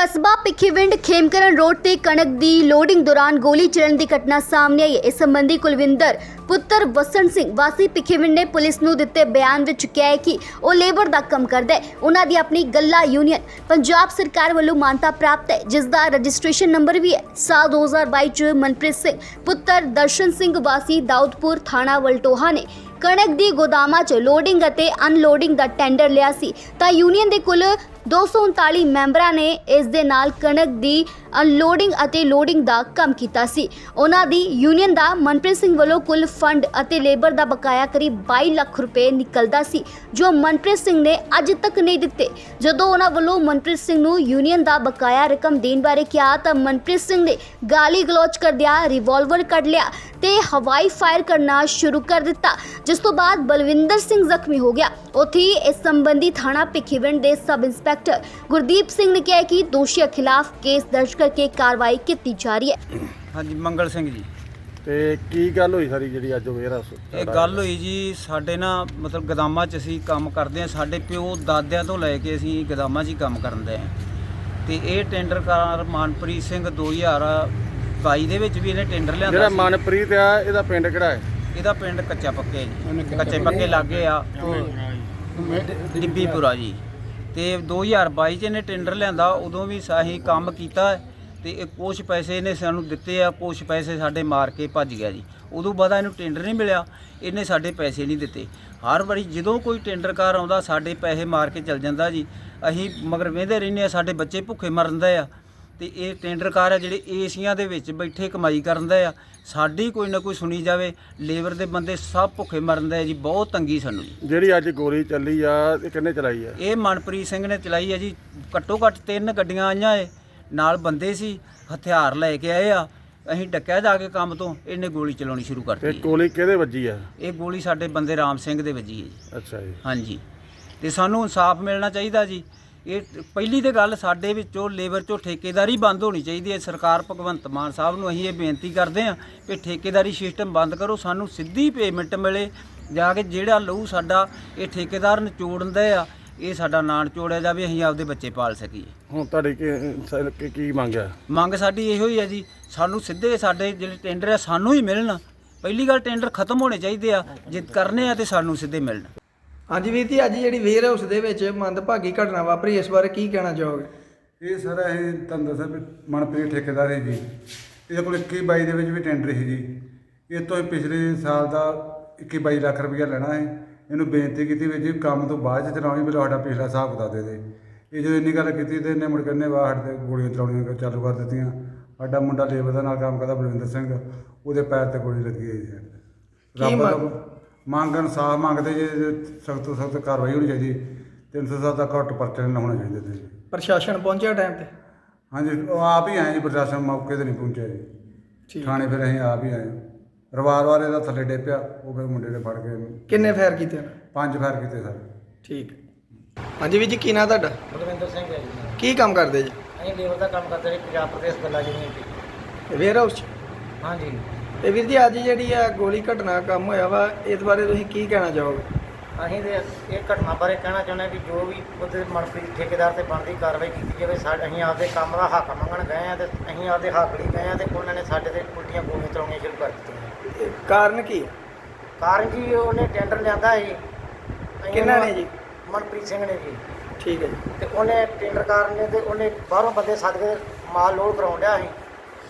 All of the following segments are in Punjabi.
ਕਸਬਾ ਭਿੱਖੀਵਿੰਡ ਖੇਮਕਰਨ ਰੋਡ ਤੇ ਕਣਕ ਦੀ ਲੋਡਿੰਗ ਦੌਰਾਨ ਗੋਲੀ ਚੱਲਣ ਦੀ ਘਟਨਾ ਸਾਹਮਣੇ ਆਈ। ਹੈ ਇਸ ਸੰਬੰਧੀ ਕੁਲਵਿੰਦਰ, ਪੁੱਤਰ ਵਸਣ ਸਿੰਘ, ਵਾਸੀ ਭਿੱਖੀਵਿੰਡ ਨੇ ਪੁਲਿਸ ਨੂੰ ਦਿੱਤੇ ਬਿਆਨ ਵਿੱਚ ਕਿਹਾ ਹੈ ਕਿ ਉਹ ਲੇਬਰ ਦਾ ਕੰਮ ਕਰਦਾ ਹੈ। ਉਹਨਾਂ ਦੀ ਆਪਣੀ ਗੱਲਾ ਯੂਨੀਅਨ ਪੰਜਾਬ ਸਰਕਾਰ ਵੱਲੋਂ ਮਾਨਤਾ ਪ੍ਰਾਪਤ ਹੈ, ਜਿਸ ਦਾ ਰਜਿਸਟ੍ਰੇਸ਼ਨ ਨੰਬਰ ਵੀ ਹੈ। ਸਾਲ 2022 ਚ ਮਨਪ੍ਰੀਤ ਸਿੰਘ, ਪੁੱਤਰ ਦਰਸ਼ਨ ਸਿੰਘ, ਵਾਸੀ ਦਾਊਦਪੁਰ ਥਾਣਾ ਵਲਟੋਹਾ ਨੇ ਕਣਕ ਦੀ ਗੋਦਾਮਾਂ 'ਚ ਲੋਡਿੰਗ ਅਤੇ ਅਨਲੋਡਿੰਗ ਦਾ ਟੈਂਡਰ ਲਿਆ ਸੀ। ਤਾਂ ਯੂਨੀਅਨ ਦੇ ਕੁੱਲ 239 ਮੈਂਬਰਾਂ ਨੇ ਇਸ ਦੇ ਨਾਲ ਕਣਕ ਦੀ ਅਨਲੋਡਿੰਗ ਅਤੇ ਲੋਡਿੰਗ ਦਾ ਕੰਮ ਕੀਤਾ ਸੀ। ਉਹਨਾਂ ਦੀ ਯੂਨੀਅਨ ਦਾ ਮਨਪ੍ਰੀਤ ਸਿੰਘ ਵੱਲੋਂ ਕੁੱਲ ਫੰਡ ਅਤੇ ਲੇਬਰ ਦਾ ਬਕਾਇਆ ਕਰੀਬ 22 ਲੱਖ ਰੁਪਏ ਨਿਕਲਦਾ ਸੀ, ਜੋ ਮਨਪ੍ਰੀਤ ਸਿੰਘ ਨੇ ਅੱਜ ਤੱਕ ਨਹੀਂ ਦਿੱਤੇ। ਜਦੋਂ ਉਹਨਾਂ ਵੱਲੋਂ ਮਨਪ੍ਰੀਤ ਸਿੰਘ ਨੂੰ ਯੂਨੀਅਨ ਦਾ ਬਕਾਇਆ ਰਕਮ ਦੇਣ ਬਾਰੇ ਕਿਹਾ, ਤਾਂ ਮਨਪ੍ਰੀਤ ਸਿੰਘ ਨੇ ਗਾਲੀ ਗਲੋਚ ਕਰਦਿਆਂ ਰਿਵਾਲਵਰ ਕੱਢ ਲਿਆ ਤੇ ਹਵਾਈ ਫਾਇਰ ਕਰਨਾ ਸ਼ੁਰੂ ਕਰ ਦਿੱਤਾ, ਜਿਸ ਤੋਂ ਬਾਅਦ ਬਲਵਿੰਦਰ ਸਿੰਘ ਜ਼ਖਮੀ ਹੋ ਗਿਆ। ਉੱਥੇ ਹੀ ਇਸ ਸੰਬੰਧੀ ਥਾਣਾ ਭਿੱਖੀਵਿੰਡ ਦੇ ਸਬ ਇੰਸਪੈਕਟਰ ਗੁਰਦੀਪ ਸਿੰਘ ਨੇ ਕਿਹਾ ਕਿ ਦੋਸ਼ੀਆਂ ਖਿਲਾਫ ਕੇਸ ਦਰਜ ਕਰਕੇ ਕਾਰਵਾਈ ਕੀਤੀ ਜਾ ਰਹੀ ਹੈ। ਹਾਂਜੀ ਮੰਗਲ ਸਿੰਘ ਜੀ। ਤੇ ਕੀ ਗੱਲ ਹੋਈ ਸਾਰੀ ਜਿਹੜੀ ਅੱਜ ਵੇਰਾ ਇਹ ਗੱਲ ਹੋਈ ਜੀ ਸਾਡੇ ਨਾ ਮਤਲਬ ਗਦਾਮਾਂ 'ਚ ਅਸੀਂ ਕੰਮ ਕਰਦੇ ਆ ਸਾਡੇ ਪਿਓ ਦਾਦਿਆਂ ਤੋਂ ਲੈ ਕੇ ਅਸੀਂ ਗਦਾਮਾਂ 'ਚ ਹੀ ਕੰਮ ਕਰਦੇ ਆ ਤੇ ਇਹ ਟੈਂਡਰਕਾਰ ਮਾਨਪ੍ਰੀਤ ਸਿੰਘ 2022 ਦੇ ਵਿੱਚ ਵੀ ਇਹਨੇ ਟੈਂਡਰ ਲਿਆਂਦਾ ਜਿਹੜਾ ਸੀ। ਮਨਪ੍ਰੀਤ ਆ ਇਹਦਾ ਪਿੰਡ ਕਿਹੜਾ ਹੈ? ਇਹਦਾ ਪਿੰਡ ਕੱਚਾ ਪੱਕੇ ਜੀ। ਕੱਚੇ ਪੱਕੇ ਲਾਗੇ ਆ। ਡਿੱਬੀਪੁਰਾ ਜੀ। ਤੇ 2022 ਚ ਇਹਨੇ ਟੈਂਡਰ ਲਿਆਂਦਾ, ਉਦੋਂ ਵੀ ਅਸੀਂ ਕੰਮ ਕੀਤਾ ਹੈ ਤੇ ਇਹ ਕੁਝ ਪੈਸੇ ਇਹਨੇ ਸਾਨੂੰ ਦਿੱਤੇ ਆ ਕੁਝ ਪੈਸੇ ਸਾਡੇ ਮਾਰ ਕੇ ਭੱਜ ਗਿਆ ਜੀ। ਉਦੋਂ ਬਾਅਦ ਇਹਨੂੰ ਟੈਂਡਰ ਨਹੀਂ ਮਿਲਿਆ, ਇਹਨੇ ਸਾਡੇ ਪੈਸੇ ਨਹੀਂ ਦਿੱਤੇ। ਹਰ ਵਾਰੀ ਜਦੋਂ ਕੋਈ ਟੈਂਡਰਕਾਰ ਆਉਂਦਾ, ਸਾਡੇ ਪੈਸੇ ਮਾਰ ਕੇ ਚਲ ਜਾਂਦਾ ਜੀ। ਅਸੀਂ ਮਗਰ ਵੇਂਦੇ ਰਹਿੰਦੇ ਆ, ਸਾਡੇ ਬੱਚੇ ਭੁੱਖੇ ਮਰਨ ਮਰਨਦੇ ਆ। ਤੇ ਇਹ ਟੈਂਡਰਕਾਰ ਆ ਜਿਹੜੇ ਏਸੀਆਂ ਦੇ ਵਿੱਚ ਬੈਠੇ ਕਮਾਈ ਕਰਦੇ ਆ। ਸਾਡੀ ਕੋਈ ਨਾ ਕੋਈ ਸੁਣੀ ਜਾਵੇ ਲੇਬਰ ਦੇ ਬੰਦੇ ਸਭ ਭੁੱਖੇ ਮਰਨਦੇ ਆ ਜੀ ਬਹੁਤ ਤੰਗੀ ਸਾਨੂੰ ਜਿਹੜੀ ਅੱਜ ਗੋਲੀ ਚੱਲੀ ਆ ਇਹ ਕਿੰਨੇ ਚਲਾਈ ਆ? ਇਹ ਮਨਪ੍ਰੀਤ ਸਿੰਘ ਨੇ ਚਲਾਈ ਹੈ ਜੀ ਘੱਟੋ ਘੱਟ ਤਿੰਨ ਗੱਡੀਆਂ ਆਈਆਂ ਏ ਨਾਲ ਬੰਦੇ ਸੀ ਹਥਿਆਰ ਲੈ ਕੇ ਆਏ ਆ। ਅਸੀਂ ਡੱਕਿਆ ਜਾ ਕੇ ਕੰਮ ਤੋਂ ਇਹਨੇ ਗੋਲੀ ਚਲਾਉਣੀ ਸ਼ੁਰੂ ਤੇ ਕਰਤੀ ਗੋਲੀ ਕਿਹਦੇ ਵੱਜੀ ਆ? ਇਹ ਗੋਲੀ ਸਾਡੇ ਬੰਦੇ ਰਾਮ ਸਿੰਘ ਦੇ ਵੱਜੀ ਹੈ ਜੀ। ਅੱਛਾ ਜੀ। ਹਾਂਜੀ। ਤੇ ਸਾਨੂੰ ਇਨਸਾਫ ਮਿਲਣਾ ਚਾਹੀਦਾ ਜੀ। ਇਹ ਪਹਿਲੀ ਤੇ ਗੱਲ ਸਾਡੇ ਵਿੱਚੋਂ ਲੇਬਰ ਚੋਂ ਠੇਕੇਦਾਰੀ ਬੰਦ ਹੋਣੀ ਚਾਹੀਦੀ ਹੈ। ਸਰਕਾਰ ਭਗਵੰਤ ਮਾਨ ਸਾਹਿਬ ਨੂੰ ਅਸੀਂ ਇਹ ਬੇਨਤੀ ਕਰਦੇ ਹਾਂ ਕਿ ਠੇਕੇਦਾਰੀ ਸਿਸਟਮ ਬੰਦ ਕਰੋ ਸਾਨੂੰ ਸਿੱਧੀ ਪੇਮੈਂਟ ਮਿਲੇ। ਜਾ ਕੇ ਜਿਹੜਾ ਲਹੂ ਸਾਡਾ ਇਹ ਠੇਕੇਦਾਰ ਨਿਚੋੜਦੇ ਆ ਇਹ ਸਾਡਾ ਨਾਂ ਨਿਚੋੜਿਆ ਜਾਵੇ ਅਸੀਂ ਆਪਦੇ ਬੱਚੇ ਪਾਲ ਸਕੀਏ। ਹੁਣ ਤੁਹਾਡੀ ਕੀ ਕੀ- ਕੀ ਮੰਗਿਆ ਮੰਗ ਸਾਡੀ ਇਹੋ ਹੀ ਹੈ ਜੀ ਸਾਨੂੰ ਸਿੱਧੇ ਸਾਡੇ ਜਿਹੜੇ ਟੈਂਡਰ ਆ ਸਾਨੂੰ ਹੀ ਮਿਲਣ। ਪਹਿਲੀ ਗੱਲ ਟੈਂਡਰ ਖਤਮ ਹੋਣੇ ਚਾਹੀਦੇ ਆ ਜੇ ਕਰਨੇ ਆ ਤੇ ਸਾਨੂੰ ਸਿੱਧੇ ਮਿਲਣ। ਹਾਂਜੀ ਵੀਰ ਜੀ ਅੱਜ ਜਿਹੜੀ ਵੇਅਰ ਹਾਊਸ ਦੇ ਵਿੱਚ ਮੰਦਭਾਗੀ ਘਟਨਾ ਵਾਪਰੀ ਇਸ ਬਾਰੇ ਕੀ ਕਹਿਣਾ ਚਾਹੋਗੇ? ਇਹ ਸਰ ਇਹ ਤੁਹਾਨੂੰ ਦੱਸਿਆ ਵੀ ਮਨਪ੍ਰੀਤ ਠੇਕੇਦਾਰ ਹੈ ਜੀ। ਇਹਦੇ ਕੋਲ 21 22 ਦੇ ਵਿੱਚ ਵੀ ਟੈਂਡਰ ਸੀ ਜੀ। ਇਹ ਤੋਂ ਇਹ ਪਿਛਲੇ ਸਾਲ ਦਾ 21 22 ਲੱਖ ਰੁਪਇਆ ਲੈਣਾ ਹੈ। ਇਹਨੂੰ ਬੇਨਤੀ ਕੀਤੀ ਵੀ ਜੀ ਕੰਮ ਤੋਂ ਬਾਅਦ ਚ ਚਲਾਉਣੀ ਵੀ ਸਾਡਾ ਪਿਛਲਾ ਹਿਸਾਬ ਬਤਾ ਦੇ ਦੇ। ਇਹ ਜਦੋਂ ਇੰਨੀ ਗੱਲ ਕੀਤੀ ਤੇ ਇਹਨੇ ਮੁੜ ਕੇ ਇਹਨੇ ਬਾਹਰ ਤੇ ਗੋਲੀਆਂ ਚਲਾਉਣੀਆਂ ਚਾਲੂ ਕਰ ਦਿੱਤੀਆਂ। ਸਾਡਾ ਮੁੰਡਾ ਲੇਬਰ ਦਾ ਨਾਲ ਕੰਮ ਕਰਦਾ ਬਲਵਿੰਦਰ ਸਿੰਘ। ਉਹਦੇ ਪੈਰ ਤੇ ਗੋਲੀ ਲੱਗੀ ਹੈ। ਜੀ ਕੀ ਰੱਬ ਮੰਗ? ਦਾ ਮੰਗ ਇਨਸਾਫ ਮੰਗਦੇ ਜੇ ਸਖਤ ਤੋਂ ਸਖਤ ਕਾਰਵਾਈ ਹੋਣੀ ਚਾਹੀਦੀ 307 ਦਾ ਘੱਟ ਪਰਚੇ ਨਾ ਹੋਣਾ ਚਾਹੀਦਾ ਤੇ। ਜੀ ਪ੍ਰਸ਼ਾਸਨ ਪਹੁੰਚਿਆ ਟਾਈਮ ਤੇ? ਹਾਂਜੀ ਉਹ ਆਪ ਹੀ ਆਏ ਜੀ ਪ੍ਰਸ਼ਾਸਨ ਮੌਕੇ ਤੇ ਨਹੀਂ ਪਹੁੰਚਿਆ ਜੀ। ਠੀਕ ਥਾਣੇ ਫਿਰ ਅਸੀਂ ਆਪ ਹੀ ਆਏ। ਰਵਾਰ ਵਾਲੇ ਦਾ ਥੱਲੇ ਡੇਪਿਆ ਉਹ ਫਿਰ ਮੁੰਡੇ ਨੇ ਫੜ ਕੇ ਕਿੰਨੇ ਫਾਇਰ ਕੀਤੇ ਪੰਜ ਫਾਇਰ ਕੀਤੇ ਸਰ। ਠੀਕ ਹਾਂਜੀ ਵੀਰ ਜੀ ਕੀ ਨਾਂ ਤੁਹਾਡਾ? ਬਲਵਿੰਦਰ ਸਿੰਘ ਹੈ ਜੀ। ਕੀ ਕੰਮ ਕਰਦੇ ਜੀ? ਅਸੀਂ ਲੇਬਰ ਦਾ ਕੰਮ ਕਰਦੇ ਨੇ ਪੰਜਾਬ ਪ੍ਰਦੇਸ਼ ਗੱਲਾ ਯੂਨੀਵਰਸਿਟੀ ਵੇਅਰ ਹਾਊਸ 'ਚ? ਹਾਂਜੀ। ਤੇ ਵੀਰ ਜੀ ਅੱਜ ਜਿਹੜੀ ਆ ਗੋਲੀ ਘਟਨਾ ਕੰਮ ਹੋਇਆ ਵਾ ਇਸ ਬਾਰੇ ਤੁਸੀਂ ਕੀ ਕਹਿਣਾ ਚਾਹੋਗੇ? ਅਸੀਂ ਤੇ ਇਹ ਘਟਨਾ ਬਾਰੇ ਕਹਿਣਾ ਚਾਹੁੰਦੇ ਹਾਂ ਵੀ ਜੋ ਵੀ ਉਹਦੇ ਮਨਪ੍ਰੀਤ ਠੇਕੇਦਾਰ ਤੇ ਬਣਦੀ ਕਾਰਵਾਈ ਕੀਤੀ ਜਾਵੇ ਸਾਡੇ ਅਸੀਂ ਆਪਦੇ ਕੰਮ ਦਾ ਹੱਕ ਮੰਗਣ ਗਏ ਆ ਤੇ ਅਸੀਂ ਆਪਦੇ ਹੱਕ ਲਈ ਗਏ ਆ ਤੇ ਉਹਨਾਂ ਨੇ ਸਾਡੇ ਤੇ ਉਲਟੀਆਂ ਗੋਲੀਆਂ ਚਲਾਉਣੀਆਂ ਸ਼ੁਰੂ ਕਰ ਦਿੱਤੀਆਂ। ਕਾਰਨ ਕੀ ਹੈ? ਕਾਰਨ ਜੀ ਉਹਨੇ ਟੈਂਡਰ ਲਿਆਂਦਾ ਸੀ। ਅਸੀਂ ਕਿਹਨਾਂ ਨੇ ਜੀ? ਮਨਪ੍ਰੀਤ ਸਿੰਘ ਨੇ ਜੀ। ਠੀਕ ਹੈ ਜੀ। ਤੇ ਉਹਨੇ ਟੈਂਡਰਕਾਰ ਨੇ ਤੇ ਉਹਨੇ ਬਾਹਰੋਂ ਬੰਦੇ ਸੱਦ ਕੇ ਮਾਲ ਲੋਡ ਕਰਾਉਣ ਡਿਆ ਸੀ।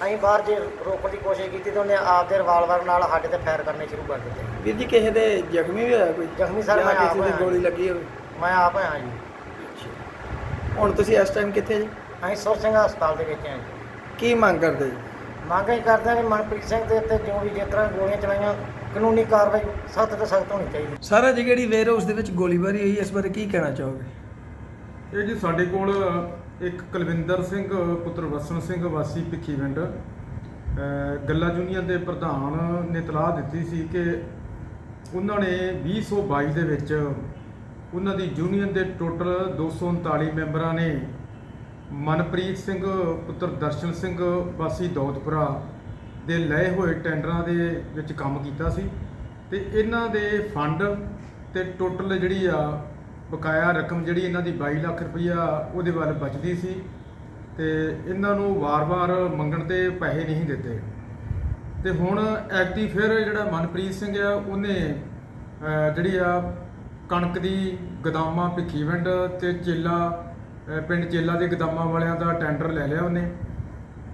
ਅਸੀਂ ਬਾਹਰ ਜੇ ਰੋਕਣ ਦੀ ਕੋਸ਼ਿਸ਼ ਕੀਤੀ ਤੇ ਉਹਨੇ ਆਪਦੇ ਰਿਵਾਲਵਰ ਨਾਲ ਸਾਡੇ ਤੇ ਫਾਇਰ ਕਰਨੇ ਸ਼ੁਰੂ ਕਰ ਦਿੱਤੇ। ਵੀਰ ਜੀ ਕਿਸੇ ਦੇ ਜ਼ਖਮੀ ਵੀ ਹੋਇਆ ਕੋਈ? ਜ਼ਖਮੀ ਸਰ ਜਾਂ ਮੈਂ ਆਪ ਕਿਸੇ ਦੇ ਹੋਇਆ। ਗੋਲੀ ਲੱਗੀ ਹੋਵੇ? ਮੈਂ ਆਪ ਆਇਆ ਜੀ। ਹੁਣ ਤੁਸੀਂ ਇਸ ਟਾਈਮ ਕਿੱਥੇ ਜੀ? ਅਸੀਂ ਸੁਰ ਸਿੰਘ ਹਸਪਤਾਲ ਦੇ ਵਿੱਚ ਹਾਂ ਜੀ। ਕੀ ਮੰਗ ਕਰਦੇ ਜੀ? ਮੰਗ ਅਸੀਂ ਕਰਦੇ ਹਾਂ ਕਿ ਮਨਪ੍ਰੀਤ ਸਿੰਘ ਦੇ ਉੱਤੇ ਜੋ ਵੀ ਜਿਸ ਤਰ੍ਹਾਂ ਗੋਲੀਆਂ ਚਲਾਈਆਂ ਕਾਨੂੰਨੀ ਕਾਰਵਾਈ ਸਖਤ ਤੋਂ ਸਖਤ ਹੋਣੀ ਚਾਹੀਦੀ। ਸਰ ਅੱਜ ਜਿਹੜੀ ਵੇਅਰ ਹਾਊਸ ਦੇ ਵਿੱਚ ਗੋਲੀਬਾਰੀ ਹੋਈ ਇਸ ਬਾਰੇ ਕੀ ਕਹਿਣਾ ਚਾਹੋਗੇ? ਇਹ ਜੀ ਸਾਡੇ ਕੋਲ ਇੱਕ ਕੁਲਵਿੰਦਰ ਸਿੰਘ, ਪੁੱਤਰ ਵਸਣ ਸਿੰਘ, ਵਾਸੀ ਭਿੱਖੀਵਿੰਡ ਅਹ ਗੱਲਾ ਯੂਨੀਅਨ ਦੇ ਪ੍ਰਧਾਨ ਨੇ ਤਲਾਹ ਦਿੱਤੀ ਸੀ ਕਿ ਉਹਨਾਂ ਨੇ 2022 ਦੇ ਵਿੱਚ ਉਹਨਾਂ ਦੀ ਯੂਨੀਅਨ ਦੇ ਟੋਟਲ 239 ਮੈਂਬਰਾਂ ਨੇ ਮਨਪ੍ਰੀਤ ਸਿੰਘ, ਪੁੱਤਰ ਦਰਸ਼ਨ ਸਿੰਘ, ਵਾਸੀ ਦੌਦਪੁਰਾ ਦੇ ਲਏ ਹੋਏ ਟੈਂਡਰਾਂ ਦੇ ਵਿੱਚ ਕੰਮ ਕੀਤਾ ਸੀ। ਤੇ ਇਹਨਾਂ ਦੇ ਫੰਡ ਤੇ ਟੋਟਲ ਜਿਹੜੀ ਆ ਬਕਾਇਆ ਰਕਮ ਜਿਹੜੀ ਇਹਨਾਂ ਦੀ 22 ਲੱਖ ਰੁਪਈਆ ਉਹਦੇ ਵੱਲ ਬਚਦੀ ਸੀ ਤੇ ਇਹਨਾਂ ਨੂੰ ਵਾਰ-ਵਾਰ ਮੰਗਣ ਤੇ ਪੈਸੇ ਨਹੀਂ ਦਿੱਤੇ। ਤੇ ਹੁਣ ਐਕਟੀ ਫਿਰ ਜਿਹੜਾ ਮਨਪ੍ਰੀਤ ਸਿੰਘ ਆ, ਉਹਨੇ ਜਿਹੜੀ ਆ ਕਣਕ ਦੀ ਗਦਾਮਾਂ ਭਿੱਖੀਵਿੰਡ ਤੇ ਚੇਲਾ ਪਿੰਡ ਚੇਲਾ ਦੇ ਗਦਾਮਾਂ ਵਾਲਿਆਂ ਦਾ ਟੈਂਡਰ ਲੈ ਲਿਆ ਉਹਨੇ।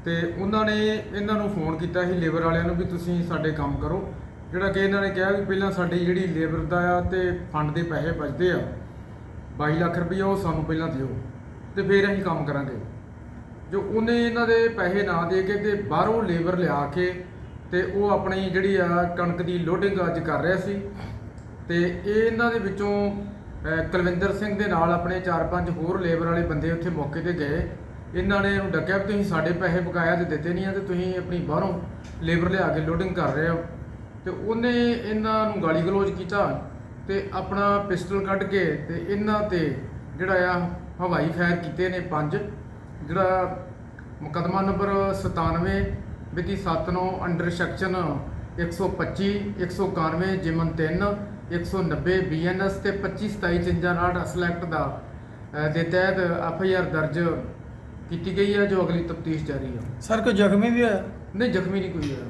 ਤੇ ਉਹਨਾਂ ਨੇ ਇਹਨਾਂ ਨੂੰ ਫੋਨ ਕੀਤਾ ਸੀ, ਲੇਬਰ ਵਾਲਿਆਂ ਨੂੰ ਵੀ ਤੁਸੀਂ ਸਾਡੇ ਕੰਮ ਕਰੋ। ਜਿਹੜਾ ਕਿ ਇਹਨਾਂ ਨੇ ਕਿਹਾ ਵੀ ਪਹਿਲਾਂ ਸਾਡੀ ਜਿਹੜੀ ਲੇਬਰ ਦਾ ਆ ਤੇ ਫੰਡ ਦੇ ਪੈਸੇ ਬਚਦੇ ਆ। 22 ਲੱਖ ਰੁਪਈਆ ਉਹ ਸਾਨੂੰ ਪਹਿਲਾਂ ਦਿਓ ਤੇ ਫਿਰ ਅਸੀਂ ਕੰਮ ਕਰਾਂਗੇ। ਜੋ ਉਹਨੇ ਇਹਨਾਂ ਦੇ ਪੈਸੇ ਨਾ ਦੇ ਕੇ ਤੇ ਬਾਹਰੋਂ ਲੇਬਰ ਲਿਆ ਕੇ ਤੇ ਉਹ ਆਪਣੀ ਜਿਹੜੀ ਆ ਕਣਕ ਦੀ ਲੋਡਿੰਗ ਅੱਜ ਕਰ ਰਿਹਾ ਸੀ ਤੇ ਇਹ ਇਹਨਾਂ ਦੇ ਵਿੱਚੋਂ ਕੁਲਵਿੰਦਰ ਸਿੰਘ ਦੇ ਨਾਲ ਆਪਣੇ 4-5 ਹੋਰ ਲੇਬਰ ਵਾਲੇ ਬੰਦੇ ਉੱਥੇ ਮੌਕੇ ਤੇ ਗਏ। ਇਹਨਾਂ ਨੇ ਉਹਨੂੰ ਡੱਕਿਆ ਵੀ ਤੁਸੀਂ ਸਾਡੇ ਪੈਸੇ ਬਕਾਇਆ ਤੇ ਦਿੱਤੇ ਨਹੀਂ ਆ ਤੇ ਤੁਸੀਂ ਆਪਣੀ ਬਾਹਰੋਂ ਲੇਬਰ ਲਿਆ ਕੇ ਲੋਡਿੰਗ ਕਰ ਰਹੇ ਹੋ। ਤੇ ਉਹਨੇ ਇਹਨਾਂ ਨੂੰ ਗਾਲੀ ਗਲੋਚ ਕੀਤਾ। ਤੇ ਆਪਣਾ ਪਿਸਟਲ ਕੱਢ ਕੇ ਤੇ ਇਹਨਾਂ ਤੇ ਜਿਹੜਾ ਆ ਹਵਾਈ ਫਾਇਰ ਕੀਤੇ ਨੇ ਪੰਜ ਜਿਹੜਾ ਮੁਕਦਮਾ ਨੰਬਰ 97 ਮਿਤੀ 79 ਅੰਡਰ ਸੈਕਸ਼ਨ 125 191 ਜਿਮਨ 3 190 ਬੀਐਨਐਸ ਤੇ 25 27 53 ਅਸਲ ਐਕਟ ਦਾ ਦੇ ਤਹਿਤ ਐਫਆਈਆਰ ਦਰਜ ਕੀਤੀ ਗਈ ਹੈ ਜੋ ਅਗਲੀ ਤਫਤੀਸ਼ ਜਾਰੀ ਹੈ ਸਰ ਕੋਈ ਜ਼ਖਮੀ ਵੀ ਹੋਇਆ? ਨਹੀਂ ਜ਼ਖਮੀ ਨਹੀਂ ਕੋਈ ਹੋਇਆ।